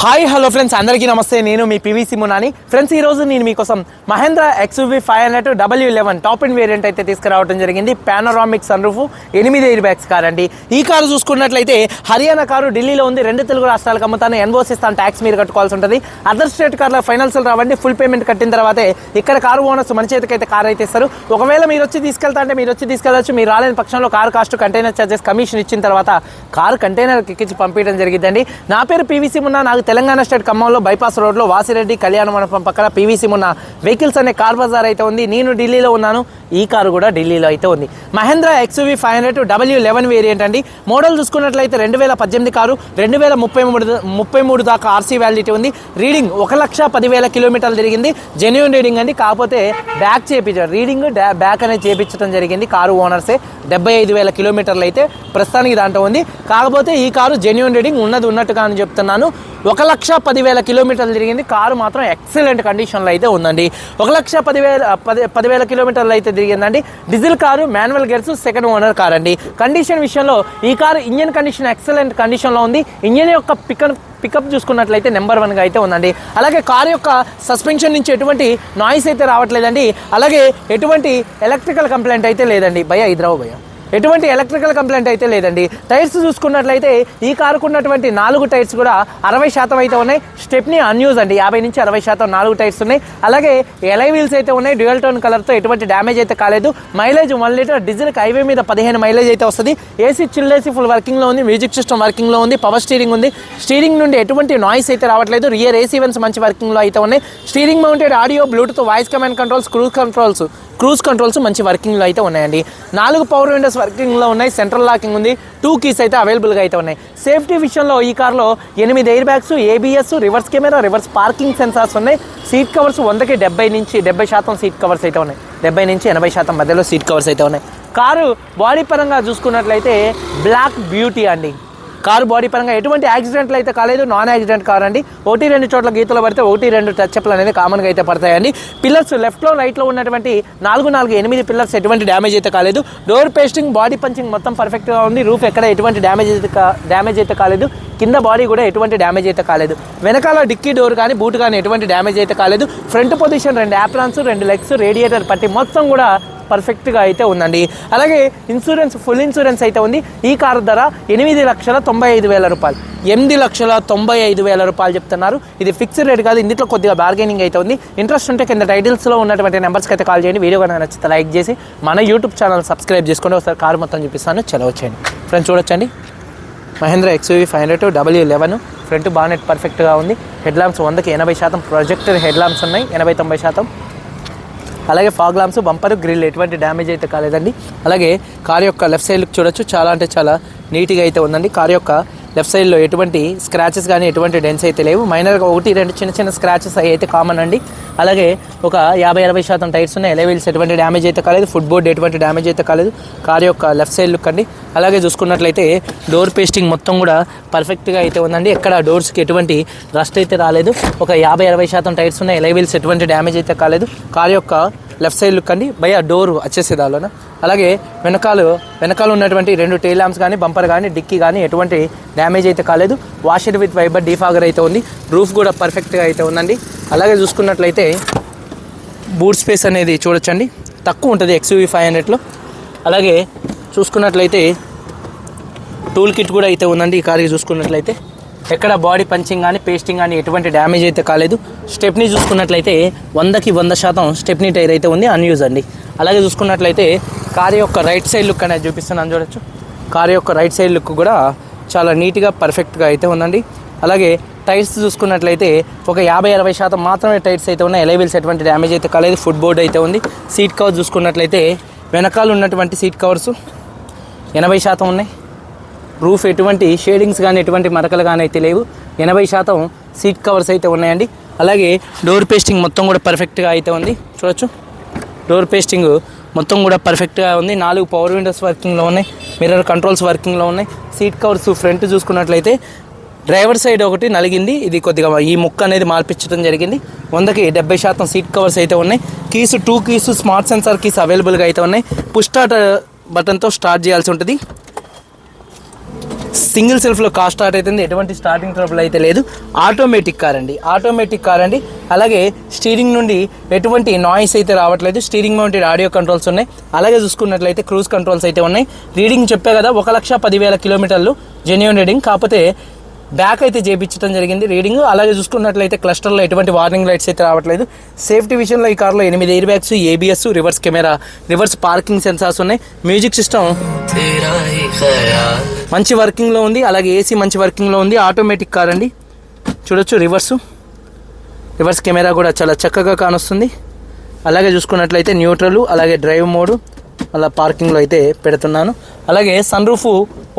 Hi hello friends అందరికీ నమస్తే. నేను మీ పివిసి మునాని ఫ్రెండ్స్ ఈ రోజు నేను మీకోసం Mahindra XUV five hundred W eleven top end variant అయితే తీసుకురావడం జరిగింది. పానరామిక్ సన్రూఫ్ ఎనిమిది ఎయిర్ బ్యాగ్స్ కార్ అండి. ఈ కారు చూసుకున్నట్లయితే హర్యానా కారు ఢిల్లీలో ఉంది. రెండు తెలుగు రాష్ట్రాలకు అమ్ముతాను. ఎన్ఓసి ఇస్తాను ట్యాక్స్ మీరు కట్టుకోవాల్సి ఉంటుంది. అదర్ స్టేట్ కార్ల ఫైనాన్షియల్ రావండి. ఫుల్ పేమెంట్ కట్టిన తర్వాతే ఇక్కడ కారు ఓనర్స్ మన చేతికైతే కార్ అయితే ఇస్తారు. ఒకవేళ మీరు వచ్చి తీసుకెళ్తా అంటే మీరు వచ్చి తీసుకెళ్ళచ్చు. మీరు రాలేని పక్షంలో car cost container charges commission ఇచ్చిన తర్వాత కారు కంటైనర్ ఎక్కించి పంపించడం జరిగిందండి నా పేరు పీవీసీ మున్నా నాకు తెలంగాణ స్టేట్ ఖమ్మంలో బైపాస్ రోడ్లో వాసిరెడ్డి కళ్యాణ మండపం పక్కన పీవీసీ ఉన్న వెహికల్స్ అనే కార్ బజార్ అయితే ఉంది. నేను ఢిల్లీలో ఉన్నాను. ఈ కారు కూడా ఢిల్లీలో అయితే ఉంది. Mahindra XUV five hundred W eleven variant అండి. మోడల్ చూసుకున్నట్లయితే రెండు వేల పద్దెనిమిది కారు రెండు వేల ముప్పై మూడు ముప్పై మూడు దాకా ఆర్సీ వ్యాలిడిటీ ఉంది. రీడింగ్ ఒక లక్ష పదివేల కిలోమీటర్లు తిరిగింది. జెన్యున్ రీడింగ్ అండి. కాకపోతే బ్యాక్ చేయించారు రీడింగ్ బ్యాక్ అనేది చేయించడం జరిగింది. కారు ఓనర్సే డెబ్బై ఐదు వేల కిలోమీటర్లు అయితే ప్రస్తుతానికి దాంట్లో ఉంది. కాకపోతే ఈ కారు జెన్యున్ రీడింగ్ ఉన్నది ఉన్నట్టుగా అని చెప్తున్నాను. ఒక లక్ష పదివేల కిలోమీటర్లు తిరిగింది. కారు మాత్రం ఎక్సలెంట్ కండిషన్లో అయితే ఉందండి. ఒక లక్ష పదివేల పది పదివేల కిలోమీటర్లు అయితే తిరిగిందండి. Diesel car manual gears second owner car అండి. కండిషన్ విషయంలో ఈ కారు ఇంజన్ కండిషన్ ఎక్సలెంట్ కండిషన్లో ఉంది. ఇంజన్ యొక్క పికప్ పికప్ చూసుకున్నట్లయితే నెంబర్ వన్గా అయితే ఉందండి. అలాగే కారు యొక్క సస్పెన్షన్ నుంచి ఎటువంటి నాయిస్ అయితే రావట్లేదండి. అలాగే ఎటువంటి ఎలక్ట్రికల్ కంప్లైంట్ అయితే లేదండి. భయ ఇద్రావు భయ ఎటువంటి ఎలక్ట్రికల్ కంప్లైంట్ అయితే లేదండి. టైర్స్ చూసుకున్నట్లయితే ఈ కారుకున్నటువంటి నాలుగు టైర్స్ కూడా అరవై శాతం అయితే ఉన్నాయి. స్టెప్ని అన్యూజ్ అండి. యాభై నుంచి అరవై శాతం నాలుగు టైర్స్ ఉన్నాయి. అలాగే ఎలై వీల్స్ అయితే ఉన్నాయి. డ్యూయల్ టోన్ కలర్తో ఎటువంటి డ్యామేజ్ అయితే కాలేదు. మైలేజ్ వన్ లీటర్ డీజిల్కి హైవే మీద పదిహేను మైలేజ్ అయితే వస్తుంది. ఏసీ చిల్లేసి ఫుల్ వర్కింగ్లో ఉంది. మ్యూజిక్ సిస్టమ్ వర్కింగ్లో ఉంది. పవర్ స్టీరింగ్ ఉంది. స్టీరింగ్ నుండి ఎటువంటి నాయిస్ అయితే రావట్లేదు. రియర్ ఏసీ వెన్స్ మంచి వర్కింగ్లో అయితే ఉన్నాయి. Steering mounted audio bluetooth voice command controls cruise controls cruise controls మంచి వర్కింగ్లో అయితే ఉన్నాయండి. నాలుగు పవర్ విండోస్ వర్కింగ్లో ఉన్నాయి. సెంట్రల్ లాకింగ్ ఉంది. టూ కీస్ అయితే అవైలబుల్గా అయితే ఉన్నాయి. సేఫ్టీ విషయంలో ఈ కార్లో ఎనిమిది air bags ABS reverse camera reverse parking sensors ఉన్నాయి. సీట్ కవర్స్ వందకి డెబ్బై నుంచి డెబ్బై శాతం సీట్ కవర్స్ అయితే ఉన్నాయి. డెబ్బై నుంచి ఎనభై శాతం మధ్యలో సీట్ కవర్స్ అయితే ఉన్నాయి. కారు బాడీ పరంగా చూసుకున్నట్లయితే బ్లాక్ బ్యూటీ అండి. కారు బాడీ పరంగా ఎటువంటి యాక్సిడెంట్లు అయితే కాలేదు. నాన్ యాక్సిడెంట్ కార్ అండి. ఒకటి రెండు చోట్ల గీతలు పడితే ఒకటి రెండు టచ్ప్లు అనేది కామన్గా అయితే పడతాయండి. పిల్లర్స్ లెఫ్ట్లో రైట్లో ఉన్నటువంటి నాలుగు నాలుగు ఎనిమిది పిల్లర్స్ ఎటువంటి డ్యామేజ్ అయితే కాలేదు. డోర్ పేస్టింగ్ బాడీ పంచింగ్ మొత్తం పర్ఫెక్ట్గా ఉంది. రూఫ్ ఎక్కడ ఎటువంటి డ్యామేజ్ అయితే డ్యామేజ్ అయితే కాలేదు. కింద బాడీ కూడా ఎటువంటి డ్యామేజ్ అయితే కాలేదు. వెనకాల డిక్కీ డోర్ కానీ బూట్ కానీ ఎటువంటి డ్యామేజ్ అయితే కాలేదు. ఫ్రంట్ పొజిషన్ రెండు యాప్లాన్స్ రెండు లెగ్స్ రేడియేటర్ పట్టి మొత్తం కూడా పర్ఫెక్ట్గా అయితే ఉందండి. అలాగే ఇన్సూరెన్స్ ఫుల్ ఇన్సూరెన్స్ అయితే ఉంది. ఈ కారు ధర ఎనిమిది లక్షల తొంభై ఐదు వేల రూపాయలు. ఎనిమిది లక్షల తొంభై ఐదు వేల రూపాయలు చెప్తున్నారు. ఇది ఫిక్స్డ్ రేట్ కాదు ఇందులో కొద్దిగా బార్గెనింగ్ అయితే ఉంది. ఇంట్రెస్ట్ ఉంటే కింద టైటిల్స్లో ఉన్నటువంటి నెంబర్స్కి అయితే కాల్ చేయండి. వీడియో కనుక నచ్చితే లైక్ చేసి మన యూట్యూబ్ ఛానల్ సబ్స్క్రైబ్ చేసుకోండి ఒకసారి కారు మొత్తం చూపిస్తాను. చలవచ్చండి ఫ్రెండ్స్ చూడొచ్చండి. Mahindra XUV five hundred W eleven. Front bonnet పర్ఫెక్ట్గా ఉంది. హెడ్ ల్యాంప్స్ వందకి ఎనభై శాతం. ప్రొజెక్టర్ హెడ్ ల్యాంప్స్ ఉన్నాయి. ఎనభై తొంభై శాతం. అలాగే ఫాగ్ లాంప్స్ బంపర్ గ్రిల్ ఎటువంటి డ్యామేజ్ అయితే కాలేదండి. అలాగే కార్ యొక్క లెఫ్ట్ సైడ్ లుక్ చూడొచ్చు. చాలా అంటే చాలా నీట్గా అయితే ఉందండి. కార్ యొక్క లెఫ్ట్ సైడ్లో ఎటువంటి స్క్రాచెస్ కానీ ఎటువంటి డెన్స్ అయితే లేవు. మైనర్గా ఒకటి రెండు చిన్న చిన్న స్క్రాచెస్ అవి అయితే కామన్ అండి. అలాగే ఒక యాభై అరవై శాతం టైర్స్ ఉన్నాయి. ఎలవీల్స్ ఎటువంటి డ్యామేజ్ అయితే కాలేదు. ఫుట్ బోర్డ్ ఎటువంటి డ్యామేజ్ అయితే కాలేదు. కార్ యొక్క లెఫ్ట్ సైడ్ లుక్ అండి. అలాగే చూసుకున్నట్లయితే డోర్ పేస్టింగ్ మొత్తం కూడా పర్ఫెక్ట్గా అయితే ఉందండి. ఎక్కడ డోర్స్కి ఎటువంటి రస్ట్ అయితే రాలేదు. ఒక యాభై అరవై శాతం టైర్స్ ఉన్నాయి. ఎలవీల్స్ ఎటువంటి డ్యామేజ్ అయితే కాలేదు. కార్ యొక్క లెఫ్ట్ సైడ్ లుక్ అండి. భయ డోర్ వచ్చేసేదాలోన అలాగే వెనకాల వెనకాల ఉన్నటువంటి రెండు టైల్ ల్యాంప్స్ కానీ బంపర్ కానీ డిక్కీ కానీ ఎటువంటి డ్యామేజ్ అయితే కాలేదు. వాషర్ విత్ వైబర్ డీఫాగర్ అయితే ఉంది. రూఫ్ కూడా పర్ఫెక్ట్గా అయితే ఉందండి. అలాగే చూసుకున్నట్లయితే బూట్ స్పేస్ అనేది చూడొచ్చండి. తక్కువ ఉంటుంది ఎక్స్యూవీ ఫైవ్ హండ్రెడ్లో అలాగే చూసుకున్నట్లయితే టూల్ కిట్ కూడా అయితే ఉందండి ఈ కార్కి చూసుకున్నట్లయితే. ఎక్కడ బాడీ పంచింగ్ కానీ పేస్టింగ్ కానీ ఎటువంటి డ్యామేజ్ అయితే కాలేదు. స్టెప్ని చూసుకున్నట్లయితే వందకి వంద శాతం స్టెప్ని టైర్ అయితే ఉంది అన్యూజ్ అండి. అలాగే చూసుకున్నట్లయితే కార్ యొక్క రైట్ సైడ్ లుక్ అనేది చూపిస్తున్నాను చూడొచ్చు. కార్ యొక్క రైట్ సైడ్ లుక్ కూడా చాలా నీట్గా పర్ఫెక్ట్గా అయితే ఉందండి. అలాగే టైర్స్ చూసుకున్నట్లయితే ఒక యాభై అరవై శాతం మాత్రమే టైర్స్ అయితే ఉన్నాయి. ఎలైవిల్స్ ఎటువంటి డ్యామేజ్ అయితే కాలేదు. ఫుట్ బోర్డ్ అయితే ఉంది. సీట్ కవర్ చూసుకున్నట్లయితే వెనకాల ఉన్నటువంటి సీట్ కవర్స్ ఎనభై శాతం ఉన్నాయి. రూఫ్ ఎటువంటి షేడింగ్స్ కానీ ఎటువంటి మరకలు కానీ అయితే లేవు. ఎనభై శాతం సీట్ కవర్స్ అయితే ఉన్నాయండి. అలాగే డోర్ పేస్టింగ్ మొత్తం కూడా పర్ఫెక్ట్గా అయితే ఉంది. చూడొచ్చు. డోర్ పేస్టింగ్ మొత్తం కూడా పర్ఫెక్ట్గా ఉంది. నాలుగు పవర్ విండోస్ వర్కింగ్లో ఉన్నాయి. మిర్రర్ కంట్రోల్స్ వర్కింగ్లో ఉన్నాయి. సీట్ కవర్స్ ఫ్రంట్ చూసుకున్నట్లయితే డ్రైవర్ సైడ్ ఒకటి నలిగింది. ఇది కొద్దిగా ఈ ముక్క అనేది మార్పించడం జరిగింది. వందకి డెబ్బై శాతం సీట్ కవర్స్ అయితే ఉన్నాయి. Keys two keys smart sensor keys అవైలబుల్గా అయితే ఉన్నాయి. పుష్ స్టార్ట్ బటన్తో స్టార్ట్ చేయాల్సి ఉంటుంది. సింగిల్ సెల్ఫ్లో కార్ స్టార్ట్ అవుతుంది ఎటువంటి స్టార్టింగ్ ట్రబుల్ అయితే లేదు. ఆటోమేటిక్ కార్ అండి. ఆటోమేటిక్ కార్ అండి. అలాగే స్టీరింగ్ నుండి ఎటువంటి నాయిస్ అయితే రావట్లేదు. స్టీరింగ్ మౌంటెడ్ ఆడియో కంట్రోల్స్ ఉన్నాయి. అలాగే చూసుకున్నట్లయితే క్రూజ్ కంట్రోల్స్ అయితే ఉన్నాయి. రీడింగ్ చెప్పే కదా ఒక లక్ష పదివేల కిలోమీటర్లు జెన్యున్ రీడింగ్ కాకపోతే బ్యాక్ అయితే చేయించడం జరిగింది. రీడింగ్ అలాగే చూసుకున్నట్లయితే క్లస్టర్లో ఎటువంటి వార్నింగ్ లైట్స్ అయితే రావట్లేదు. సేఫ్టీ విషయంలో ఈ కార్లో ఎనిమిది air bags ABS reverse camera reverse parking sensors ఉన్నాయి. మ్యూజిక్ సిస్టమ్ మంచి వర్కింగ్లో ఉంది. అలాగే ఏసీ మంచి వర్కింగ్లో ఉంది. ఆటోమేటిక్ కార్ అండి. చూడొచ్చు రివర్సు రివర్స్ కెమెరా కూడా చాలా చక్కగా కానొస్తుంది. అలాగే చూసుకున్నట్లయితే న్యూట్రల్ అలాగే డ్రైవ్ మోడు అలా పార్కింగ్లో అయితే పెడుతున్నాను. అలాగే సన్ రూఫ్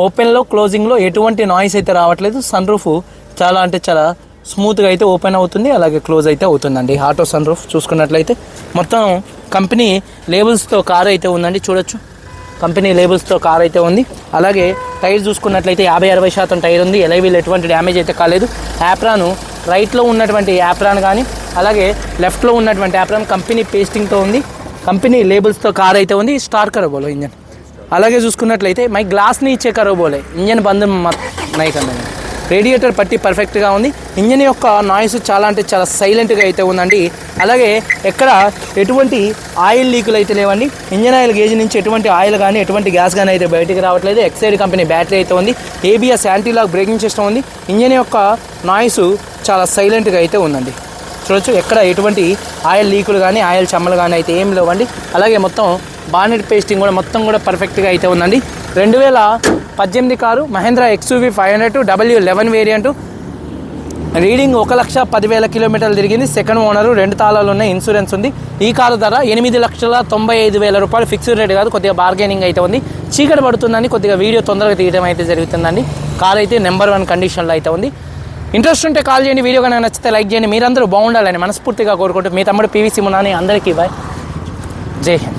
ఓపెన్లో క్లోజింగ్లో ఎటువంటి నాయిస్ అయితే రావట్లేదు. సన్ రూఫ్ చాలా అంటే చాలా స్మూత్గా అయితే ఓపెన్ అవుతుంది. అలాగే క్లోజ్ అయితే అవుతుందండి. ఆటో సన్ రూఫ్ చూసుకున్నట్లయితే మొత్తం కంపెనీ లేబుల్స్తో కార్ అయితే ఉందండి. చూడొచ్చు. కంపెనీ లేబుల్స్తో కార్ అయితే ఉంది. అలాగే టైర్ చూసుకున్నట్లయితే యాభై అరవై శాతం టైర్ ఉంది. ఎలైవీల్ ఎటువంటి డ్యామేజ్ అయితే కాలేదు. యాప్రాను రైట్లో ఉన్నటువంటి యాప్రాన్ కానీ అలాగే లెఫ్ట్లో ఉన్నటువంటి యాప్రాన్ కంపెనీ పేస్టింగ్తో ఉంది. కంపెనీ లేబుల్స్తో కార్ అయితే ఉంది. స్టార్ కరబోలో ఇంజన్ అలాగే చూసుకున్నట్లయితే మై గ్లాస్ని ఇచ్చే కరోబోలే ఇంజన్ బంధం నైక్ కన్నా రేడియేటర్ పట్టి పర్ఫెక్ట్గా ఉంది. ఇంజన్ యొక్క నాయిస్ చాలా అంటే చాలా సైలెంట్గా అయితే ఉందండి. అలాగే ఎక్కడ ఎటువంటి ఆయిల్ లీకులు అయితే లేవండి. ఇంజన్ ఆయిల్ గేజ్ నుంచి ఎటువంటి ఆయిల్ కానీ ఎటువంటి గ్యాస్ కానీ అయితే బయటికి రావట్లేదు. ఎక్సైడ్ కంపెనీ బ్యాటరీ అయితే ఉంది. ఏబిఎస్ యాంటీలాక్ బ్రేకింగ్ సిస్టమ్ ఉంది. ఇంజన్ యొక్క నాయిస్ చాలా సైలెంట్గా అయితే ఉందండి. చూడొచ్చు ఎక్కడ ఎటువంటి ఆయిల్ లీకులు కానీ ఆయిల్ చెమ్మలు కానీ అయితే ఏం లేవండి. అలాగే మొత్తం బానెట్ పేస్టింగ్ కూడా మొత్తం కూడా పర్ఫెక్ట్గా అయితే ఉందండి. రెండు వేల పద్దెనిమిది car Mahindra XUV five hundred W eleven variant. Reading ఒక లక్ష పదివేల కిలోమీటర్లు తిరిగింది. సెకండ్ ఓనరు రెండు తాళాలు ఉన్నాయి ఇన్సూరెన్స్ ఉంది. ఈ కారు ధర ఎనిమిది లక్షల తొంభై ఐదు వేల రూపాయలు ఫిక్స్డ్ రేట్ కాదు కొద్దిగా బార్గెనింగ్ అయితే ఉంది. చీకటి పడుతుందని కొద్దిగా వీడియో తొందరగా తీయడం అయితే జరుగుతుందండి. కార్ అయితే నెంబర్ వన్ కండిషన్లో అయితే ఉంది. ఇంట్రెస్ట్ ఉంటే కాల్ చేయండి వీడియో కనుక నచ్చితే లైక్ చేయండి. మీరందరూ బాగుండాలని మనస్ఫూర్తిగా కోరుకుంటూ మీ తమ్ముడు పీవీసీ మునాని అందరికీ బాయ్. జై హింద్.